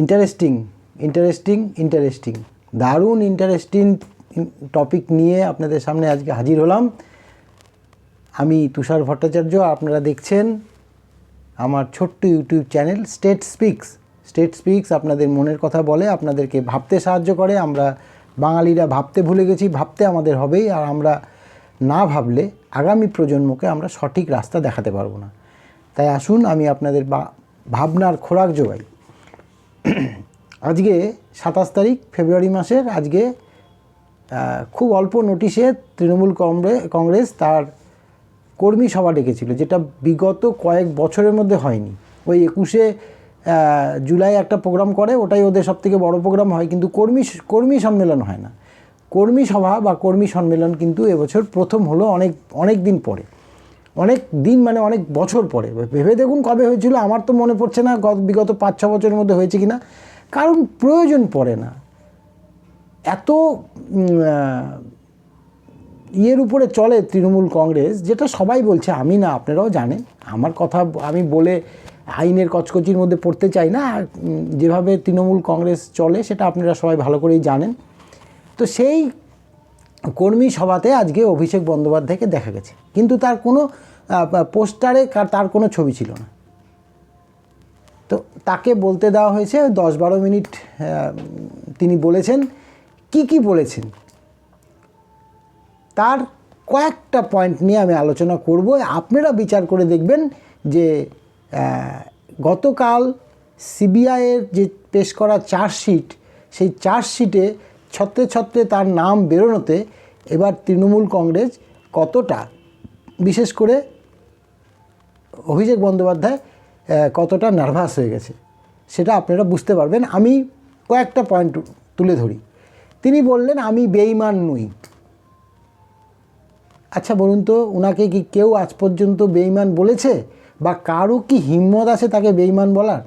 Interesting interesting interesting দারুণ interesting topic নিয়ে আপনাদের সামনে আজকে হাজির হলাম। আমি তুষার ভট্টাচার্য, আপনারা দেখছেন আমার ছোট্ট YouTube channel state speaks state speaks আপনাদের মনের কথা বলে, আপনাদেরকে ভাবতে সাহায্য করে। আমরা বাঙালিরা ভাবতে ভুলে গেছি, ভাবতে আমাদের হবেই, আর আমরা না ভাবলে আগামী প্রজন্মকে আমরা সঠিক রাস্তা দেখাতে পারব না। তাই আসুন, আমি আপনাদের ভাবনার খোরাক যোগাই আজকে সাতাশ তারিখ, ফেব্রুয়ারি মাসের আজকে খুব অল্প নোটিশে তৃণমূল কংগ্রেস কংগ্রেস তার কর্মী সভা ডেকেছিল, যেটা বিগত কয়েক বছরের মধ্যে হয়নি। ওই একুশে জুলাই একটা প্রোগ্রাম করে, ওটাই ওদের সবথেকে বড় প্রোগ্রাম হয়, কিন্তু কর্মী কর্মী সম্মেলন হয় না। কর্মী সভা বা কর্মী সম্মেলন কিন্তু এবছর প্রথম হলো অনেক অনেক দিন পরে। অনেক দিন মানে অনেক বছর পরে। ভেবে দেখুন কবে হয়েছিল, আমার তো মনে পড়ছে না, গত, বিগত পাঁচ, ছ বছরের মধ্যে হয়েছে কি না কারণ প্রয়োজন পড়ে না। এত ইয়ের উপরে চলে তৃণমূল কংগ্রেস, যেটা সবাই বলছে, আমি না, আপনারাও জানেন। আমার কথা আমি বলে আইনের কচকচির মধ্যে পড়তে চাই না। যেভাবে তৃণমূল কংগ্রেস চলে, সেটা আপনারা সবাই ভালো করেই জানেন। তো সেই কর্মী সভাতে আজকে অভিষেক বন্দ্যোপাধ্যায়কে দেখা গেছে। কিন্তু তার কোনো পোস্টারে, তার কোনো ছবি ছিল না। তো তাকে বলতে দেওয়া হয়েছে, দশ বারো মিনিট তিনি বলেছেন। কি কি বলেছেন? তার কয়েকটা পয়েন্ট নিয়ে আমি আলোচনা করব। আপনারা বিচার করে দেখবেন যে গতকাল সিবিআইয়ের যে পেশ করা চার্জশিট, সেই চার্জশিটে ছত্রে ছত্রে তার নাম বেরোনোতে এবার তৃণমূল কংগ্রেস কতটা? বিশেষ করে অভিষেক বন্দ্যোপাধ্যায় কতটা নার্ভাস হয়ে গেছে, সেটা আপনারা বুঝতে পারবেন। আমি কয়েকটা পয়েন্ট তুলে ধরি। তিনি বললেন, আমি বেইমান নই। আচ্ছা বলুন তো ওনাকে কি কেউ আজ পর্যন্ত বেইমান বলেছে? বা কারও কি হিম্মত আছে তাকে বেইমান বলার?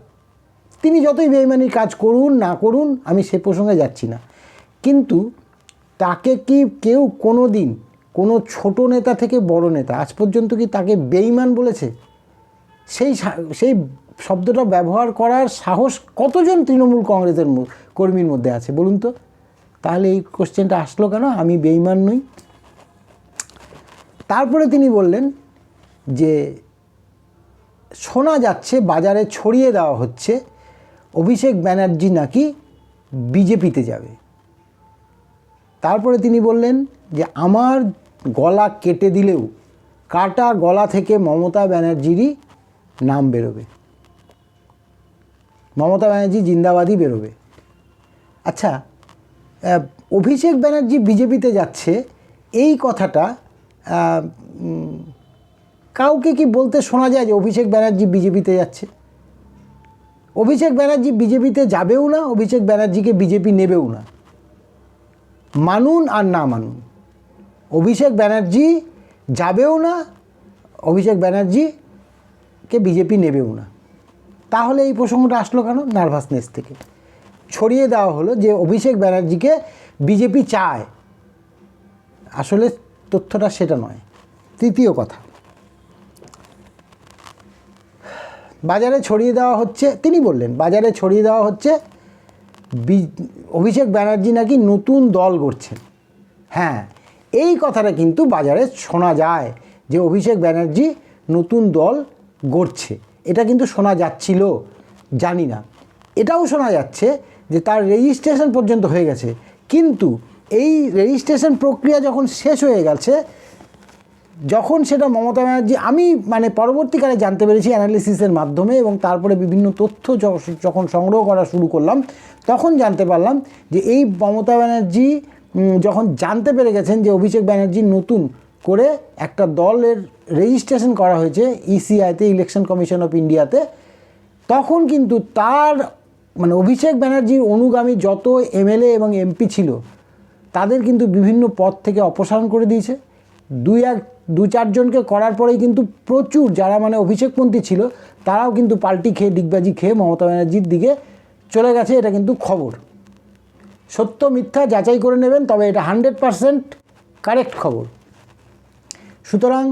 তিনি যতই বেইমানির কাজ করুন, না করুন, আমি সে প্রসঙ্গে যাচ্ছি না। কিন্তু তাকে কি কেউ কোনো দিন কোনো ছোট নেতা থেকে বড় নেতা, আজ পর্যন্ত কি তাকে বেইমান বলেছে? সেই সেই শব্দটা ব্যবহার করার সাহস কতজন তৃণমূল কংগ্রেসের কর্মীর মধ্যে আছে? বলুন তো। তাহলে এই কোশ্চেনটা আসলো কেন? আমি বেইমান নই। তারপরে তিনি বললেন যে, শোনা যাচ্ছে বাজারে ছড়িয়ে দেওয়া হচ্ছে, অভিষেক ব্যানার্জি নাকি বিজেপিতে যাবে। তারপরে তিনি বললেন যে, আমার গলা কেটে দিলেও কাটা গলা থেকে মমতা ব্যানার্জিরই নাম বেরোবে। মমতা ব্যানার্জি জিন্দাবাদই বেরোবে। আচ্ছা অভিষেক ব্যানার্জি বিজেপিতে যাচ্ছে, এই কথাটা কাউকে কি বলতে শোনা যায় যে অভিষেক ব্যানার্জি বিজেপিতে যাচ্ছে? অভিষেক ব্যানার্জি বিজেপিতে যাবেও না, অভিষেক ব্যানার্জিকে বিজেপি নেবেও না। মানুন আর না মানুন। অভিষেক ব্যানার্জি যাবেও না, অভিষেক ব্যানার্জিকে বিজেপি নেবেও না তাহলে এই প্রসঙ্গটা আসলো কেন? নার্ভাসনেস থেকে। ছড়িয়ে দেওয়া হলো যে অভিষেক ব্যানার্জিকে বিজেপি চায়। আসলে তথ্যটা সেটা নয়। তৃতীয় কথা। বাজারে ছড়িয়ে দেওয়া হচ্ছে, তিনি বললেন, বাজারে ছড়িয়ে দেওয়া হচ্ছে অভিষেক ব্যানার্জি নাকি নতুন দল গড়ছেন। হ্যাঁ এই কথাটা কিন্তু বাজারে শোনা যায় যে অভিষেক ব্যানার্জি নতুন দল গড়ছে। এটা কিন্তু শোনা যাচ্ছিল, জানি না। এটাও শোনা যাচ্ছে যে তার রেজিস্ট্রেশন পর্যন্ত হয়ে গেছে। কিন্তু এই রেজিস্ট্রেশন প্রক্রিয়া যখন শেষ হয়ে গেছে, যখন সেটা মমতা ব্যানার্জি, আমি মানে পরবর্তীকালে জানতে পেরেছি অ্যানালিসিসের মাধ্যমে এবং তারপরে বিভিন্ন তথ্য যখন সংগ্রহ করা শুরু করলাম, তখন জানতে পারলাম যে এই মমতা ব্যানার্জি যখন জানতে পেরে গেছেন যে অভিষেক ব্যানার্জি নতুন করে একটা দলের রেজিস্ট্রেশন করা হয়েছে ইসিআইতে ইলেকশন কমিশন অফ ইন্ডিয়াতে তখন কিন্তু তার মানে অভিষেক ব্যানার্জির অনুগামী যত এমএলএ এবং এমপি ছিল, তাদের কিন্তু বিভিন্ন পদ থেকে অপসারণ করে দিয়েছে। দুই এক, দু চারজনকে করার পরেই কিন্তু প্রচুর যারা মানে অভিষেকপন্থী ছিল, তারাও কিন্তু পাল্টি খেয়ে, ডিগবাজি খেয়ে মমতা ব্যানার্জির দিকে চলে গেছে, এটা কিন্তু খবর। সত্য মিথ্যা যাচাই করে নেবেন, তবে এটা হান্ড্রেড পারসেন্ট কারেক্ট খবর। সুতরাং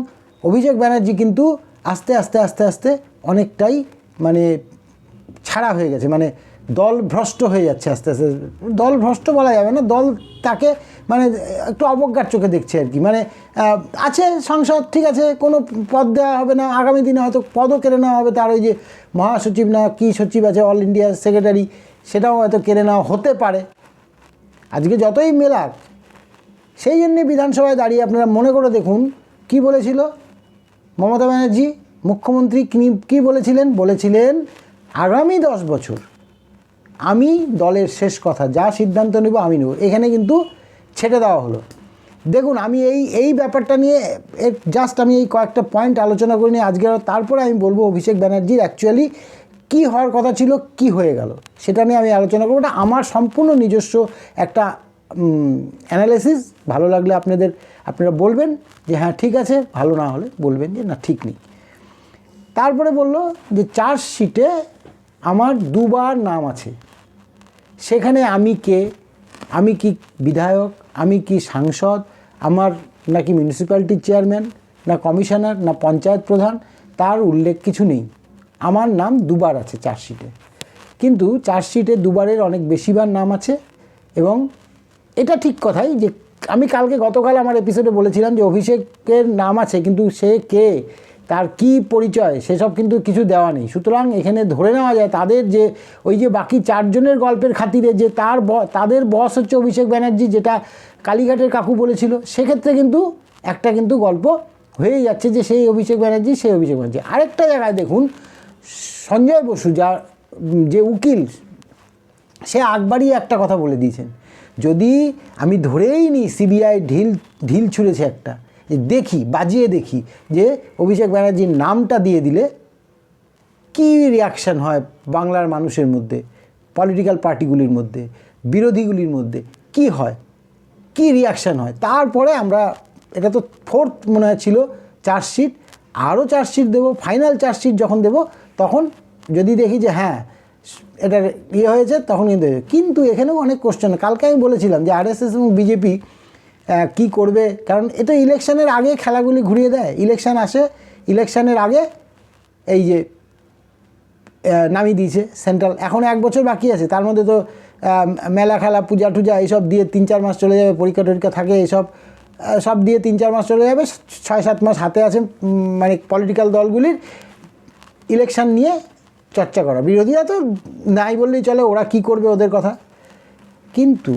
অভিষেক ব্যানার্জি কিন্তু আস্তে আস্তে আস্তে আস্তে অনেকটাই মানে ছাড়া হয়ে গেছে মানে দল ভ্রষ্ট হয়ে যাচ্ছে আস্তে আস্তে। দল ভ্রষ্ট বলা যাবে না, দল তাকে মানে একটু অবজ্ঞার চোখে দেখছে আর কি। মানে আছে সংসদ, ঠিক আছে, কোনো পদ দেওয়া হবে না, আগামী দিনে হয়তো পদও কেড়ে নেওয়া হবে, তার ওই যে মহাসচিব না কী সচিব আছে অল ইন্ডিয়া সেক্রেটারি সেটাও হয়তো কেড়ে নেওয়া হতে পারে। আজকে যতই মেলাক, সেই জন্যে বিধানসভায় দাঁড়িয়ে আপনারা মনে করে দেখুন, কি বলেছিল? মমতা ব্যানার্জি, মুখ্যমন্ত্রী কি- কি বলেছিলেন? বলেছিলেন, আগামী দশ বছর আমি দলের শেষ কথা, যা সিদ্ধান্ত নেব আমি নেব। এখানে কিন্তু ছেড়ে দেওয়া হলো। দেখুন, আমি এই এই ব্যাপারটা নিয়ে জাস্ট আমি এই কয়েকটা পয়েন্ট আলোচনা করে নিয়ে আজকে তারপরে আমি বলব অভিষেক ব্যানার্জির অ্যাকচুয়ালি কী হওয়ার কথা ছিল, কি হয়ে গেল, সেটা নিয়ে আমি আলোচনা করব। এটা আমার সম্পূর্ণ নিজস্ব একটা অ্যানালাইসিস ভালো লাগলে আপনাদের আপনারা বলবেন যে হ্যাঁ ঠিক আছে, ভালো না হলে বলবেন যে না, ঠিক নেই। তারপরে বলল যে চার্জশিটে আমার দুবার নাম আছে। সেখানে আমি কে? আমি কি বিধায়ক? আমি কি সাংসদ? আমার নাকি মিউনিসিপ্যালিটির চেয়ারম্যান না কমিশনার না পঞ্চায়েত প্রধান? তার উল্লেখ কিছু নেই। আমার নাম দুবার আছে চার্জশিটে। কিন্তু চার্জশিটে দুবারের অনেক বেশিবার নাম আছে এবং এটা ঠিক কথাই যে আমি কালকে গতকাল আমার এপিসোডে বলেছিলাম যে অভিষেকের নাম আছে, কিন্তু সে কে? তার কি পরিচয়? সেসব কিন্তু কিছু দেওয়া নেই। সুতরাং এখানে ধরে নেওয়া যায় তাদের যে, ওই যে বাকি চারজনের গল্পের খাতিরে যে তার তাদের বস হচ্ছে অভিষেক ব্যানার্জি, যেটা কালীঘাটের কাকু বলেছিল, সেক্ষেত্রে কিন্তু একটা কিন্তু গল্প হয়েই যাচ্ছে যে সেই অভিষেক ব্যানার্জি, সেই অভিষেক ব্যানার্জি। আরেকটা জায়গায় দেখুন, সঞ্জয় বসু যা যে উকিল, সে আকবারই একটা কথা বলে দিয়েছেন। যদি আমি ধরেই নিই সিবিআই ঢিল ঢিল ছুঁড়েছে একটা, যে দেখি, বাজিয়ে দেখি যে অভিষেক ব্যানার্জির নামটা দিয়ে দিলে কী রিয়াকশান হয় বাংলার মানুষের মধ্যে পলিটিক্যাল পার্টিগুলির মধ্যে, বিরোধীগুলির মধ্যে, কি হয়, কি রিয়াকশান হয়? তারপরে আমরা, এটা তো ফোর্থ মনে হয় ছিল চার্জশিট আরও চার্জশিট দেবো ফাইনাল চার্জশিট যখন দেবো, তখন যদি দেখি যে হ্যাঁ এটার ইয়ে হয়েছে, তখন কিন্তু। কিন্তু এখানেও অনেক কোশ্চেন কালকে আমি বলেছিলাম যে আরএসএস এবং বিজেপি কি করবে? কারণ এটা ইলেকশনের আগে খেলাগুলি ঘুরিয়ে দেয়। ইলেকশন আসে, ইলেকশনের আগে এই যে নামিয়ে দিয়েছে সেন্ট্রাল। এখন এক বছর বাকি আছে। তার মধ্যে তো মেলা খেলা, পূজা টুজা এইসব দিয়ে তিন চার মাস চলে যাবে, পরীক্ষা টরীক্ষা থাকে এইসব সব দিয়ে তিন চার মাস চলে যাবে। ছয় সাত মাস হাতে আছে মানে পলিটিক্যাল দলগুলির ইলেকশান নিয়ে চর্চা করা। বিরোধীরা তো নাই বললেই চলে, ওরা কি করবে ওদের কথা? কিন্তু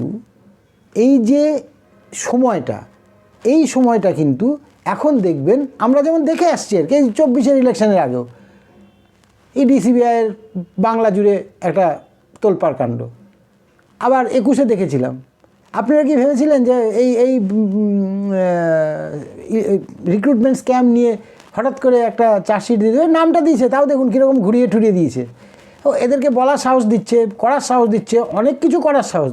এই যে সময়টা, এই সময়টা কিন্তু এখন দেখবেন, আমরা যেমন দেখে আসছি আর কি, এই চব্বিশের ইলেকশনের আগেও। এই ডিসিবিআইয়ের বাংলা জুড়ে একটা তোলপাড় কাণ্ড। আবার একুশে দেখেছিলাম। আপনারা কি ভেবেছিলেন যে এই এই রিক্রুটমেন্ট স্ক্যাম নিয়ে হঠাৎ করে একটা চার্জশিট দিয়ে দেবে নামটা দিয়েছে, তাও দেখুন কীরকম ঘুরিয়ে ঠুরিয়ে দিয়েছে। ও, এদেরকে বলার সাহস দিচ্ছে, করার সাহস দিচ্ছে, অনেক কিছু করার সাহস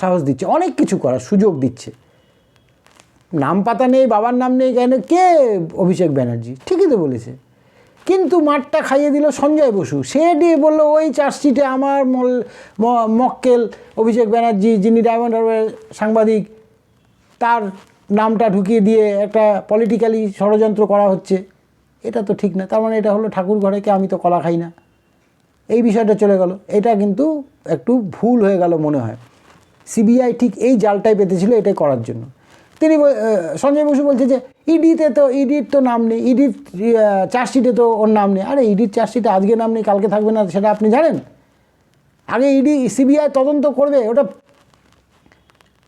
সাহস দিচ্ছে, অনেক কিছু করার সুযোগ দিচ্ছে। নাম পাতা নেই, বাবার নাম নেই, কেন, কে অভিষেক ব্যানার্জি? ঠিকই তো বলেছে। কিন্তু মাঠটা খাইয়ে দিল সঞ্জয় বসু। সে দিয়ে বলল, ওই চার্জশিটে আমার মল মক্কেল অভিষেক ব্যানার্জি, যিনি ডায়মন্ড সাংবাদিক, তার নামটা ঢুকিয়ে দিয়ে একটা পলিটিক্যালি ষড়যন্ত্র করা হচ্ছে। এটা তো ঠিক না, তার মানে এটা হলো ঠাকুর ঘরে কে, আমি তো কলা খাই না। এই বিষয়টা চলে গেল। এটা কিন্তু একটু ভুল হয়ে গেল মনে হয়। সিবিআই ঠিক এই জালটাই পেতেছিল এটাই করার জন্য। তিনি সঞ্জয় বসু বলছে যে ইডিতে তো ইডির তো নাম নেই ইডির চার্জশিটে তো ওর নাম নেই। আরে ইডির চার্জশিটে আজকে নাম নেই, কালকে থাকবে না, সেটা আপনি জানেন? আগে ইডি সিবিআই তদন্ত করবে, ওটা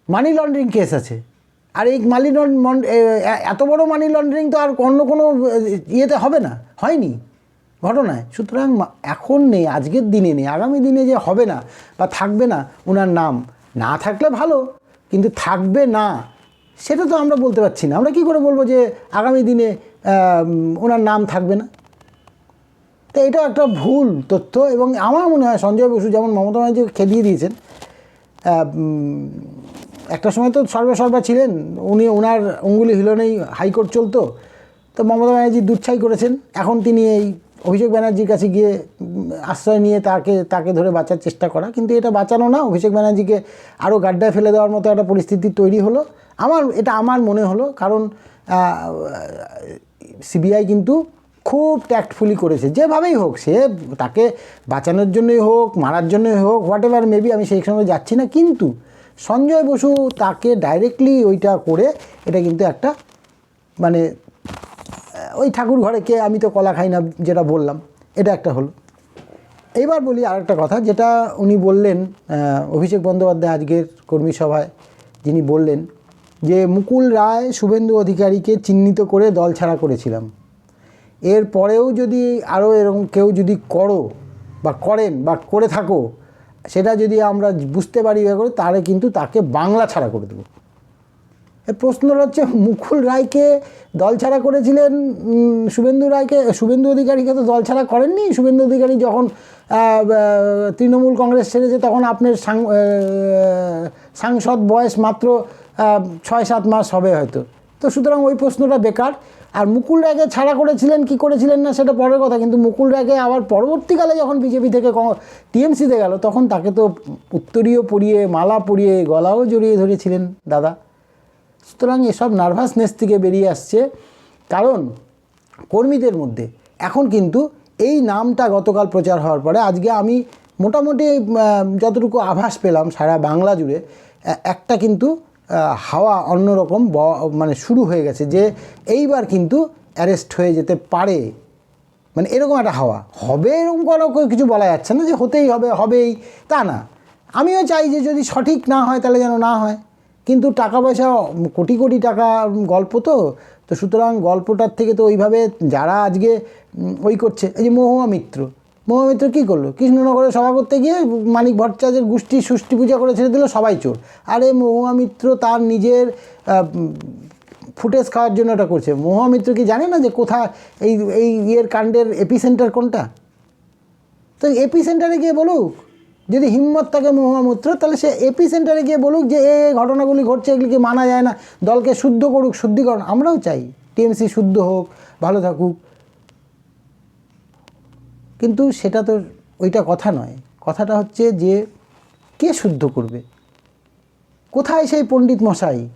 মানি লন্ডারিং কেস আছে। আর এই মানি লন্ড এত বড় মানি লন্ডারিং তো আর অন্য কোনো ইয়েতে হবে না, হয়নি ঘটনায়। সুতরাং এখন নেই, আজকের দিনে নেই, আগামী দিনে যে হবে না বা থাকবে না ওনার নাম। না থাকলে ভালো, কিন্তু থাকবে না, সেটা তো আমরা বলতে পারছি না। আমরা কি করে বলব যে আগামী দিনে ওনার নাম থাকবে না? তো এটা একটা ভুল তথ্য এবং আমার মনে হয় সঞ্জয় বসু যেমন মমতা ব্যানার্জিকে খেদিয়ে দিয়েছেন একটা সময় তো সর্বে সর্বা ছিলেন। উনি ওনার অঙ্গুলি হিলনেই হাইকোর্ট চলতো। তো মমতা ব্যানার্জি দুচ্ছাই করেছেন। এখন তিনি এই অভিষেক ব্যানার্জির কাছে গিয়ে আশ্রয় নিয়ে তাকে তাকে ধরে বাঁচার চেষ্টা করা। কিন্তু এটা বাঁচানো না। অভিষেক ব্যানার্জিকে আরও গাড্ডায় ফেলে দেওয়ার মতো একটা পরিস্থিতি তৈরি হলো। আমার, এটা আমার মনে হলো। কারণ সিবিআই কিন্তু খুব ট্যাক্টফুলি করেছে। যেভাবেই হোক, সে তাকে বাঁচানোর জন্যই হোক, মারার জন্যই হোক হোয়াট এভার মেবি আমি সেই সঙ্গে যাচ্ছি না। কিন্তু সঞ্জয় বসু তাকে ডাইরেক্টলি ওইটা করে এটা কিন্তু একটা মানে ওই ঠাকুর ঘরে কে আমি তো কলা খাই না যেটা বললাম, এটা একটা হলো। এইবার বলি আরেকটা কথা, যেটা উনি বললেন অভিষেক বন্দ্যোপাধ্যায় আজকের কর্মী সভায়, যিনি বললেন যে, মুকুল রায় শুভেন্দু অধিকারীকে চিহ্নিত করে দল ছাড়া করেছিলাম। এর পরেও যদি আরও এরকম কেউ যদি করো বা করেন বা করে থাকো সেটা যদি আমরা বুঝতে পারি ইয়ে করে, তাহলে কিন্তু তাকে বাংলা ছাড়া করে দেবো। প্রশ্নটা হচ্ছে, মুকুল রায়কে দল ছাড়া করেছিলেন শুভেন্দু রায়কে, শুভেন্দু অধিকারীকে তো দল ছাড়া করেননি। শুভেন্দু অধিকারী যখন তৃণমূল কংগ্রেস ছেড়েছে, তখন আপনার সাংসদ বয়স মাত্র ছয় সাত মাস হবে হয়তো। তো সুতরাং ওই প্রশ্নটা বেকার। আর মুকুল রায়কে ছাড়া করেছিলেন, কি করেছিলেন না সেটা পরের কথা, কিন্তু মুকুল রায়কে আবার পরবর্তীকালে যখন বিজেপি থেকে টিএমসিতে গেল, তখন তাকে তো উত্তরীয় পরিয়ে, মালা পরিয়ে, গলাও জড়িয়ে ধরেছিলেন দাদা। সুতরাং এসব নার্ভাসনেস থেকে বেরিয়ে আসছে। কারণ কর্মীদের মধ্যে এখন কিন্তু এই নামটা গতকাল প্রচার হওয়ার পরে, আজকে আমি মোটামুটি যতটুকু আভাস পেলাম সারা বাংলা জুড়ে একটা কিন্তু হাওয়া অন্যরকম মানে শুরু হয়ে গেছে যে এইবার কিন্তু অ্যারেস্ট হয়ে যেতে পারে। মানে এরকম একটা হাওয়া। হবে এরকম কোনো কিছু বলা যাচ্ছে না যে হতেই হবে, হবেই, তা না। আমিও চাই যে যদি সঠিক না হয় তাহলে যেন না হয়। কিন্তু টাকা পয়সা, কোটি কোটি টাকা গল্প তো। তো সুতরাং গল্পটার থেকে তো ওইভাবে যারা আজকে ওই করছে, এই যে মহুয়া মিত্র। মহুয়া মিত্র কী করল? কৃষ্ণনগরে সভা করতে গিয়ে মানিক ভট্টাচার্যের গোষ্ঠী ষষ্ঠী পূজা করে ছেড়ে দিল, সবাই চোর। আরে মহুয়া মিত্র তার নিজের ফুটেজ খাওয়ার জন্য এটা করছে। মহামিত্র কি জানে না যে কোথায় এই এই ইয়ের কাণ্ডের এপিসেন্টার কোনটা? তো এপি সেন্টারে গিয়ে বলুক, যদি হিম্মত থাকে মহামূত্র, তাহলে সে এপি সেন্টারে গিয়ে বলুক যে এই ঘটনাগুলি ঘটছে এগুলিকে মানা যায় না? দলকে শুদ্ধ করুক, শুদ্ধিকরণ। আমরাও চাই, টিএমসি শুদ্ধ হোক, ভালো থাকুক। কিন্তু সেটা তো ওইটা কথা নয়। কথাটা হচ্ছে যে, কে শুদ্ধ করবে? কোথায় সেই পণ্ডিত মশাই?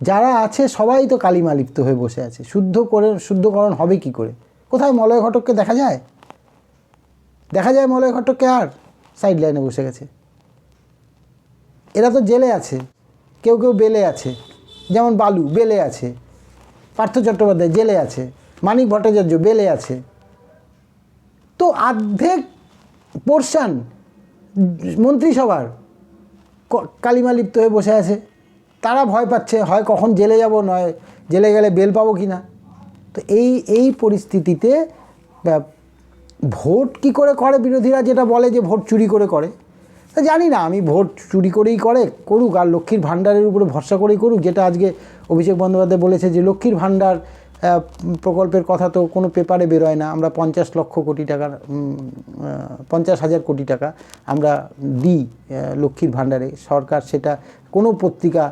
যারা আছে সবাই তো কালিমা লিপ্ত হয়ে বসে আছে। শুদ্ধ করে, শুদ্ধকরণ হবে কি করে? কোথায় মলয় ঘটককে দেখা যায়? দেখা যায় মলয় ঘটককে আর সাইড লাইনে বসে গেছে। এরা তো জেলে আছে। কেউ কেউ বেলে আছে। যেমন বালু, বেলে আছে। পার্থ চট্টোপাধ্যায় জেলে আছে। মানিক ভট্টাচার্য বেলে আছে। তো অর্ধেক পোর্শান মন্ত্রিসভার কালিমা লিপ্ত হয়ে বসে আছে। তারা ভয় পাচ্ছে, হয় কখন জেলে যাব, নয় জেলে গেলে বেল পাবো কি না তো এই এই পরিস্থিতিতে ভোট কি করে করে বিরোধীরা যেটা বলে যে ভোট চুরি করে করে? তা জানি না, আমি ভোট চুরি করেই করে, করুক, আর লক্ষ্মীর ভাণ্ডারের উপরে ভরসা করেই করুক, যেটা আজকে অভিষেক বন্দ্যোপাধ্যায় বলেছে যে লক্ষ্মীর ভাণ্ডার প্রকল্পের কথা তো কোনো পেপারে বেরোয় না। আমরা পঞ্চাশ লক্ষ কোটি টাকার পঞ্চাশ হাজার কোটি টাকা আমরা দিই লক্ষ্মীর ভাণ্ডারে। সরকার সেটা, কোনো পত্রিকা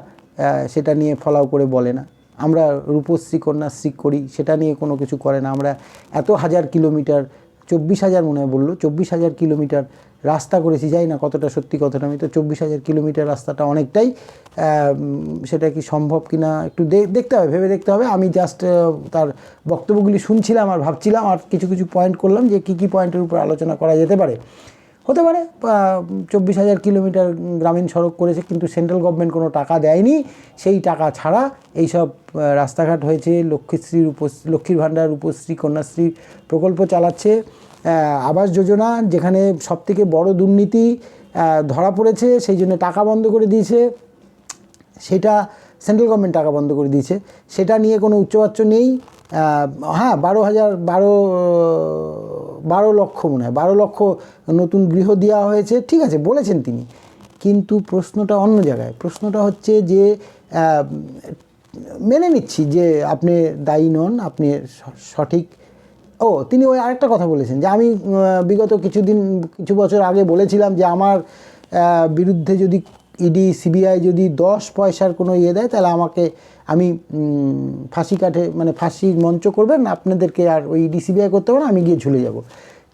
সেটা নিয়ে ফলাও করে বলে না। আমরা রূপশ্রী, কন্যাশ্রী করি, সেটা নিয়ে কোনো কিছু করে না। আমরা এত হাজার কিলোমিটার চব্বিশ হাজার মনে হয় বলল, চব্বিশ হাজার কিলোমিটার রাস্তা করেছি, যাই না কতটা সত্যি কতটা আমি তো চব্বিশ হাজার কিলোমিটার রাস্তাটা অনেকটাই সেটা কি সম্ভব কি না একটু দেখতে হবে, ভেবে দেখতে হবে। আমি জাস্ট তার বক্তব্যগুলি শুনছিলাম আর ভাবছিলাম আর কিছু কিছু পয়েন্ট করলাম যে কী কী পয়েন্টের উপর আলোচনা করা যেতে পারে। হতে পারে চব্বিশ হাজার কিলোমিটার গ্রামীণ সড়ক করেছে, কিন্তু সেন্ট্রাল গভর্নমেন্ট কোনো টাকা দেয়নি। সেই টাকা ছাড়া এইসব রাস্তাঘাট হয়েছে, লক্ষ্মীশ্রীর উপস, লক্ষ্মীর ভাণ্ডার, উপশ্রী, কন্যাশ্রী প্রকল্প চালাচ্ছে। আবাস যোজনা, যেখানে সবথেকে বড় দুর্নীতি ধরা পড়েছে, সেই জন্য টাকা বন্ধ করে দিয়েছে। সেটা সেন্ট্রাল গভর্নমেন্ট টাকা বন্ধ করে দিয়েছে। সেটা নিয়ে কোনো উচ্চবাচ্য নেই। হ্যাঁ বারো হাজার, বারো বারো লক্ষ মনে হয়, বারো লক্ষ নতুন গৃহ দেওয়া হয়েছে, ঠিক আছে, বলেছেন তিনি। কিন্তু প্রশ্নটা অন্য জায়গায়, প্রশ্নটা হচ্ছে যে মেনে নিচ্ছি যে আপনি দায়ী নন, আপনি সঠিক। ও, তিনি ওই আরেকটা কথা বলেছেন, যে আমি বিগত কিছুদিন, কিছু বছর আগে বলেছিলাম যে আমার বিরুদ্ধে যদি ইডি সিবিআই যদি দশ পয়সার কোনো ইয়ে দেয়, তাহলে আমাকে, আমি ফাঁসি কাঠে মানে ফাঁসির মঞ্চ করবেন, আপনাদেরকে আর ওই ইডি সিবিআই করতে হবে না, আমি গিয়ে ঝুলে যাব।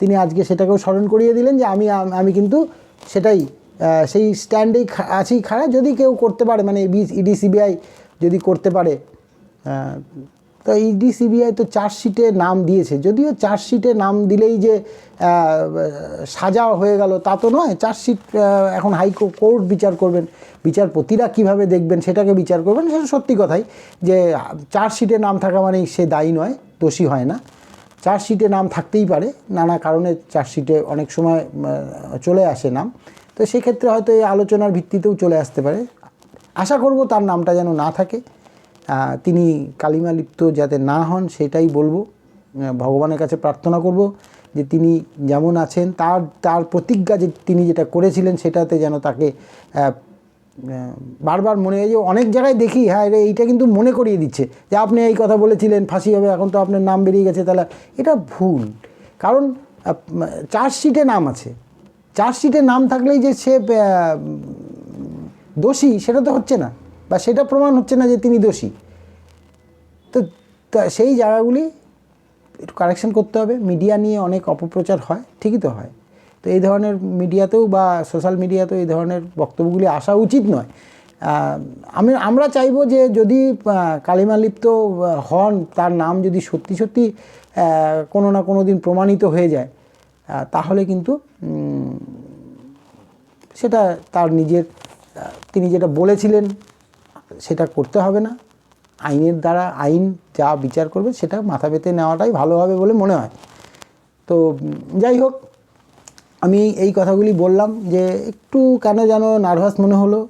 তিনি আজকে সেটাকেও স্মরণ করিয়ে দিলেন যে আমি আমি কিন্তু সেটাই সেই স্ট্যান্ডেই আছি খাড়া। যদি কেউ করতে পারে মানে ইডি সিবিআই যদি করতে পারে তো ইডি সিবিআই তো চার্জশিটে নাম দিয়েছে। যদিও চার্জশিটে নাম দিলেই যে সাজা হয়ে গেল, তা তো নয়। চার্জশিট এখন হাইকোর্ট বিচার করবেন। বিচারপতিরা কীভাবে দেখবেন সেটাকে বিচার করবেন, সেটা সত্যি কথাই যে, চার্জশিটে নাম থাকা মানেই সে দায়ী নয়, দোষী হয় না। চার্জশিটে নাম থাকতেই পারে, নানা কারণে চার্জশিটে অনেক সময় চলে আসে নাম। তো সেক্ষেত্রে হয়তো এই আলোচনার ভিত্তিতেও চলে আসতে পারে। আশা করব তার নামটা যেন না থাকে। তিনি কালিমা লিপ্ত যাতে না হন, সেটাই বলব। ভগবানের কাছে প্রার্থনা করব যে তিনি যেমন আছেন, তার তার প্রতিজ্ঞা যে তিনি যেটা করেছিলেন, সেটাতে যেন তাকে বারবার মনে হয় যে অনেক জায়গায় দেখি হ্যাঁ রে, এইটা কিন্তু মনে করিয়ে দিচ্ছে যে আপনি এই কথা বলেছিলেন, ফাঁসি হবে, এখন তো আপনার নাম বেরিয়ে গেছে, তাহলে এটা ভুল। কারণ চার্জশিটে নাম আছে। চার্জশিটে নাম থাকলেই যে সে দোষী, সেটা তো হচ্ছে না। বা সেটা প্রমাণ হচ্ছে না যে তিনি দোষী। তো সেই জায়গাগুলি একটু কারেকশন করতে হবে। মিডিয়া নিয়ে অনেক অপপ্রচার হয় ঠিকই তো হয়। তো এই ধরনের মিডিয়াতেও বা সোশ্যাল মিডিয়াতেও এই ধরনের বক্তব্যগুলি আসা উচিত নয়। আমি আমরা চাইব যে যদি আহ, কালিমা লিপ্ত হন তার নাম যদি সত্যি সত্যি কোনো না কোনো দিন প্রমাণিত হয়ে যায় তাহলে কিন্তু সেটা তার নিজের তিনি যেটা বলেছিলেন সেটা করতে হবে না। আইনের দ্বারা আইন যা বিচার করবে সেটা মাথা পেতে নেওয়াটাই ভালো হবে বলে মনে হয়। তো যাই হোক আমি এই কথাগুলি বললাম যে একটু কেন যেন নার্ভাস মনে হলো।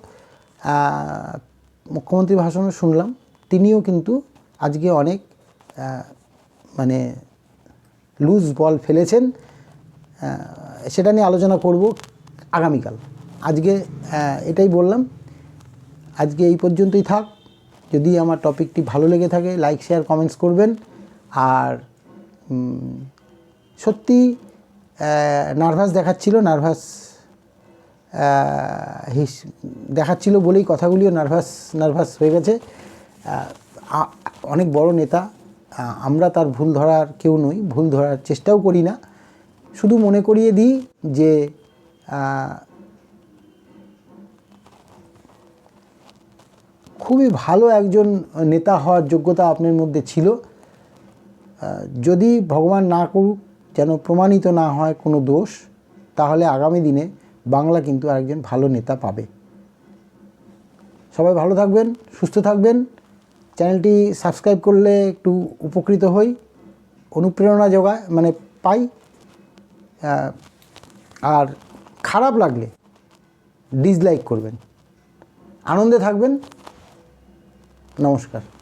আহ, মুখ্যমন্ত্রীর ভাষণও শুনলাম। তিনিও কিন্তু আজকে অনেক মানে লুজ বল ফেলেছেন। সেটা নিয়ে আলোচনা করব আগামীকাল। আজকে এটাই বললাম। আজকে এই পর্যন্তই থাক। যদি আমার টপিকটি ভালো লেগে থাকে লাইক শেয়ার কমেন্টস করবেন। আর সত্যি নার্ভাস দেখাচ্ছিল নার্ভাস হিস, দেখাচ্ছিল বলেই কথাগুলিও নার্ভাস নার্ভাস হয়ে গেছে। অনেক বড় নেতা আমরা তার ভুল ধরার কেউ নই, ভুল ধরার চেষ্টাও করি না। শুধু মনে করিয়ে দিই যে খুবই ভালো একজন নেতা হওয়ার যোগ্যতা আপনার মধ্যে ছিল। যদি ভগবান না করুক, যেন প্রমাণিত না হয় কোনো দোষ, তাহলে আগামী দিনে বাংলা কিন্তু একজন ভালো নেতা পাবে। সবাই ভালো থাকবেন, সুস্থ থাকবেন। চ্যানেলটি সাবস্ক্রাইব করলে একটু উপকৃত হই, অনুপ্রেরণা যোগায় মানে পাই। আর খারাপ লাগলে ডিসলাইক করবেন। আনন্দে থাকবেন। নমস্কার